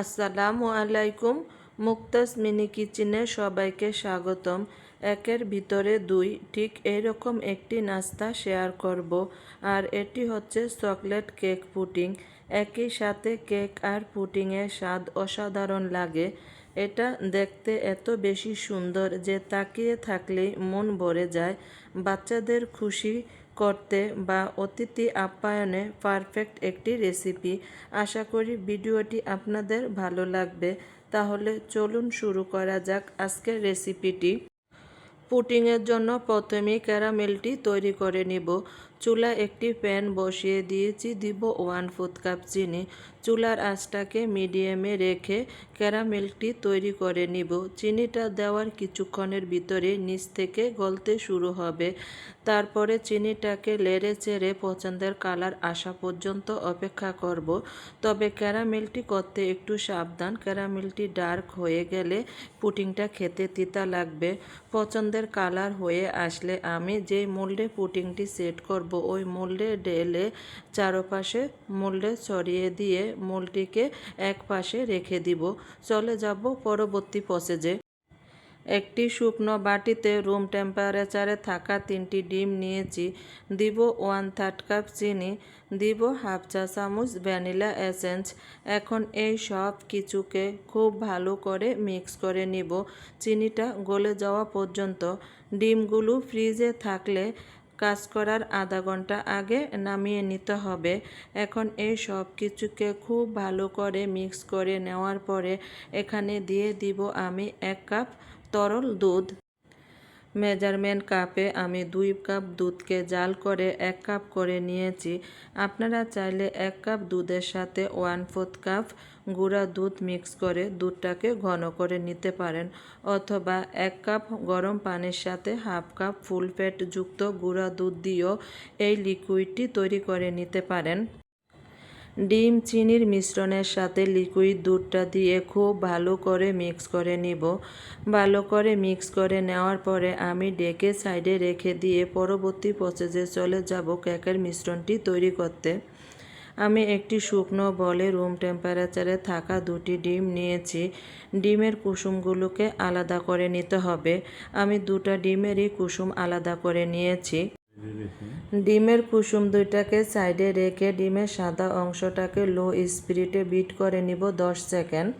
আসসালামু আলাইকুম। মুক্তাস মিনি কিচেনে সবাইকে স্বাগতম। একের ভিতরে দুই, ঠিক এইরকম একটি নাস্তা শেয়ার করব। আর এটি হচ্ছে চকলেট কেক পুটিং একই সাথে কেক আর পুডিংয়ের স্বাদ অসাধারণ লাগে। এটা দেখতে এত বেশি সুন্দর যে তাকিয়ে থাকলেই মন ভরে যায়। বাচ্চাদের খুশি করতে বা অতিথি আপ্যায়নে পারফেক্ট একটি রেসিপি আশা করি ভিডিওটি আপনাদের ভালো লাগবে। তাহলে চলুন শুরু করা যাক আজকের রেসিপিটি পুটিংয়ের জন্য প্রথমেই ক্যারামেলটি তৈরি করে নিব। চুলা একটি প্যান বসিয়ে দিয়েছি। দিব ওয়ান ফোর্থ কাপ চিনি। চুলার আঁচটাকে মিডিয়ামে রেখে ক্যারামেলটি তৈরি করে নিব। চিনিটা দেওয়ার কিছুক্ষণের ভিতরে নিচ থেকে গলতে শুরু হবে। তারপরে চিনিটাকে লেড়ে চেড়ে পছন্দের কালার আসা পর্যন্ত অপেক্ষা করব। তবে ক্যারামেলটি করতে একটু সাবধান। ক্যারামেলটি ডার্ক হয়ে গেলে পুটিংটা খেতে তিতা লাগবে। পছন্দের কালার হয়ে আসলে আমি যে মোল্ডে পুটিংটি সেট করব, ওই মোল্ডে ডেলে চারপাশে মোল্ডে ছড়িয়ে দিয়ে মোলটিকে এক পাশে রেখে দিব। চলে যাব পরবর্তী প্রসেজে একটি শুকনো বাটিতে রুম টেম্পারেচারে থাকা তিনটি ডিম নিয়েছি। দিব ওয়ান থার্ড কাপ চিনি, দিব হাফ চা চামচ ভ্যানিলা এসেন্স। এখন এই সব কিছুকে খুব ভালো করে মিক্স করে নিব। চিনিটা গলে যাওয়া পর্যন্ত। ডিমগুলো ফ্রিজে থাকলে কাজ করার আধা ঘণ্টা আগে নামিয়ে নিতে হবে। এখন এই সব কিছুকে খুব ভালো করে মিক্স করে নেওয়ার পরে এখানে দিয়ে দিব আমি এক কাপ তরল দুধ। মেজারমেন্ট কাপে আমি দুই কাপ দুধকে জাল করে এক কাপ করে নিয়েছি। আপনারা চাইলে এক কাপ দুধের সাথে ওয়ান ফোর্থ কাপ গুঁড়া দুধ মিক্স করে দুধটাকে ঘন করে নিতে পারেন অথবা এক কাপ গরম পানির সাথে হাফ কাপ ফুল ফ্যাট যুক্ত গুঁড়া দুধ দিয়েও এই লিকুইডটি তৈরি করে নিতে পারেন। ডিম চিনির মিশ্রণের সাথে লিকুইড দুধটা দিয়ে খুব ভালো করে মিক্স করে নিব। ভালো করে মিক্স করে নেওয়ার পরে আমি ডেকে সাইডে রেখে দিয়ে পরবর্তী প্রসেসে চলে যাব কেকের মিশ্রণটি তৈরি করতে। আমি একটি শুকনো বলে রুম টেম্পারেচারে থাকা দুটি ডিম নিয়েছি। ডিমের কুসুমগুলোকে আলাদা করে নিতে হবে। আমি দুটা ডিমেরই কুসুম আলাদা করে নিয়েছি। ডিমের কুসুম দুইটাকে সাইডে রেখে ডিমের সাদা অংশটাকে লো স্পিরিটে বিট করে নিব দশ সেকেন্ড।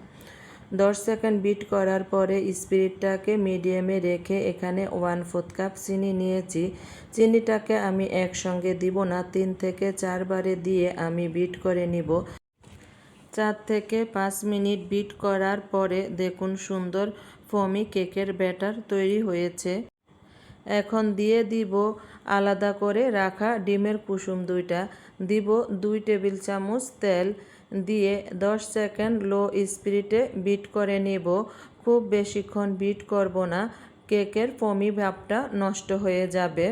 দশ সেকেন্ড বিট করার পরে স্পিরিটটাকে মিডিয়ামে রেখে এখানে ওয়ান ফোর্থ কাপ চিনি নিয়েছি। চিনিটাকে আমি একসঙ্গে দিব না, তিন থেকে চারবারে দিয়ে আমি বিট করে নিব। চার থেকে পাঁচ মিনিট বিট করার পরে দেখুন সুন্দর ফমি কেকের ব্যাটার তৈরি হয়েছে। এখন দিয়ে দিব আলাদা করে রাখা ডিমের কুসুম দুইটা। দিব দুই টেবিল চামচ তেল, দিয়ে দশ সেকেন্ড লো স্পিরিটে বিট করে নেব। খুব বেশিক্ষণ বিট করব না, কেকের ফমি ভাবটা নষ্ট হয়ে যাবে।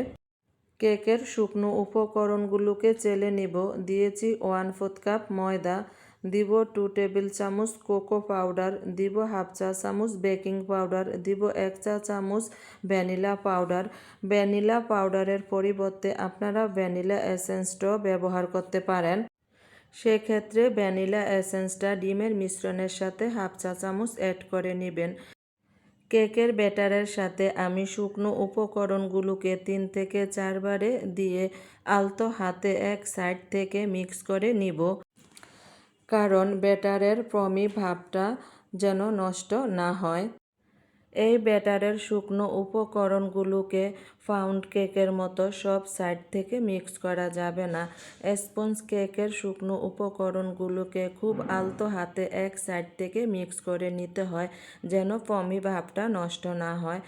কেকের শুকনো উপকরণগুলোকে চেলে নিব। দিয়েছি ওয়ান ফোর্থ কাপ ময়দা দিব টু টেবিল চামচ কোকো পাউডার দিব হাফ চা চামচ বেকিং পাউডার দিব এক চা চামচ ভ্যানিলা পাউডার ভ্যানিলা পাউডারের পরিবর্তে আপনারা ভ্যানিলা এসেন্সটাও ব্যবহার করতে পারেন। সেক্ষেত্রে ভ্যানিলা এসেন্সটা ডিমের মিশ্রণের সাথে হাফ চা চামচ অ্যাড করে নেবেন। কেকের ব্যাটারের সাথে আমি শুকনো উপকরণগুলোকে তিন থেকে চারবারে দিয়ে আলতো হাতে এক সাইড থেকে মিক্স করে নিব। কারণ ব্যাটারের প্রমি ভাবটা যেন নষ্ট না হয়। এই ব্যাটারের শুকনো উপকরণগুলোকে ফাউন্ড কেকের মতো সব সাইড থেকে মিক্স করা যাবে না। স্পঞ্জ কেকের শুকনো উপকরণগুলোকে খুব আলতো হাতে এক সাইড থেকে মিক্স করে নিতে হয়, যেন ফমি ভাবটা নষ্ট না হয়।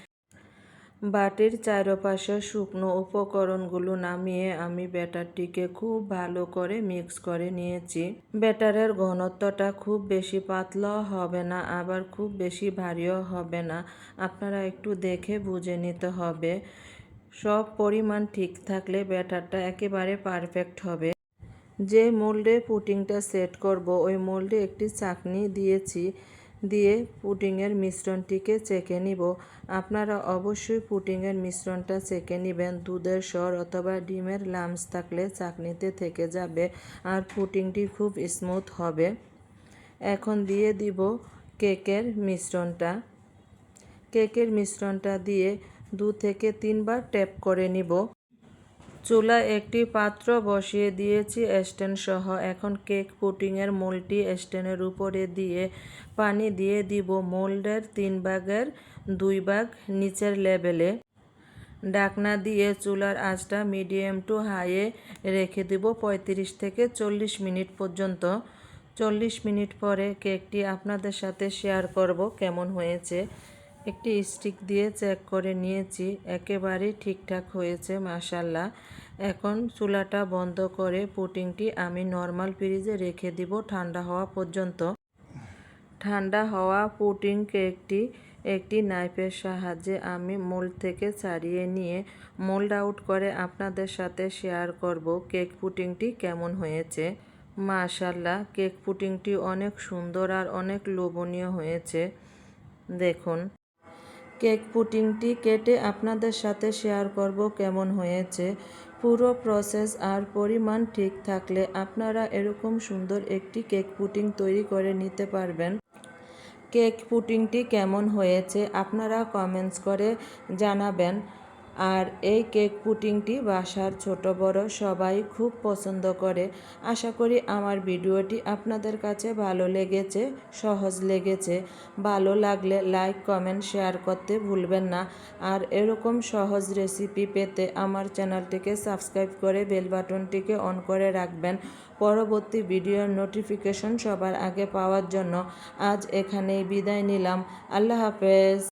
বাটির চারপাশে শুকনো উপকরণগুলো নামিয়ে আমি ব্যাটারটিকে খুব ভালো করে মিক্স করে নিয়েছি। ব্যাটারের ঘনত্বটা খুব বেশি পাতলাও হবে না, আবার খুব বেশি ভারীও হবে না। আপনারা একটু দেখে বুঝে নিতে হবে। সব পরিমাণ ঠিক থাকলে ব্যাটারটা একেবারে পারফেক্ট হবে। যে মোল্ডে পুটিংটা সেট করব, ওই মোল্ডে একটি চাকনি দিয়েছি। দিয়ে পুডিংয়ের মিশ্রণটিকে চেকে নিব। আপনারা অবশ্যই পুডিংয়ের মিশ্রণটা চেকে নেবেন। দুধের স্বর অথবা ডিমের লামস থাকলে চাকনিতে থেকে যাবে আর পুডিংটি খুব স্মুথ হবে। এখন দিয়ে দিব কেকের মিশ্রণটা। কেকের মিশ্রণটা দিয়ে দু থেকে তিনবার ট্যাপ করে নিব। চুলায় একটি পাত্র বসিয়ে দিয়েছি স্ট্যান্ড সহ। এখন কেক পুটিংয়ের মোলটি স্ট্যান্ডের উপরে দিয়ে পানি দিয়ে দিব মোল্ডের তিন ভাগের দুই ভাগ নিচের লেভেলে ডাকনা দিয়ে চুলার আঁচটা মিডিয়াম টু হাইয়ে রেখে দিব পঁয়ত্রিশ থেকে চল্লিশ মিনিট পর্যন্ত। চল্লিশ মিনিট পরে কেকটি আপনাদের সাথে শেয়ার করব কেমন হয়েছে। একটি স্টিক দিয়ে চেক করে নিয়েছি, একেবারেই ঠিকঠাক হয়েছে মাশাল্লাহ এখন চুলাটা বন্ধ করে পুটিংটি আমি নর্মাল ফ্রিজে রেখে দিব ঠান্ডা হওয়া পর্যন্ত। ঠান্ডা হওয়া পুটিং কেকটি একটি নাইফের সাহায্যে আমি মোল্ড থেকে ছাড়িয়ে নিয়ে মোল্ড আউট করে আপনাদের সাথে শেয়ার করব কেক পুটিংটি কেমন হয়েছে। মাশাল্লাহ কেক পুটিংটি অনেক সুন্দর আর অনেক লোভনীয় হয়েছে। দেখুন। কেক পুটিংটি কেটে আপনাদের সাথে শেয়ার করব কেমন হয়েছে। পুরো প্রসেস আর পরিমাণ ঠিক থাকলে আপনারা এরকম সুন্দর একটি কেক পুটিং তৈরি করে নিতে পারবেন। কেক পুটিংটি কেমন হয়েছে আপনারা কমেন্টস করে জানাবেন। আর এই কেক পুটিংটি বাসার ছোট বড় সবাই খুব পছন্দ করে। আশা করি আমার ভিডিওটি আপনাদের কাছে ভালো লেগেছে, সহজ লেগেছে। ভালো লাগলে লাইক, কমেন্ট, শেয়ার করতে ভুলবেন না। আর এরকম সহজ রেসিপি পেতে আমার চ্যানেলটিকে সাবস্ক্রাইব করে বেল বাটনটিকে অন করে রাখবেন। পরবর্তী ভিডিওর নোটিফিকেশন সবার আগে পাওয়ার জন্য আজ এখানেই বিদায় নিলাম। আল্লাহ হাফেজ।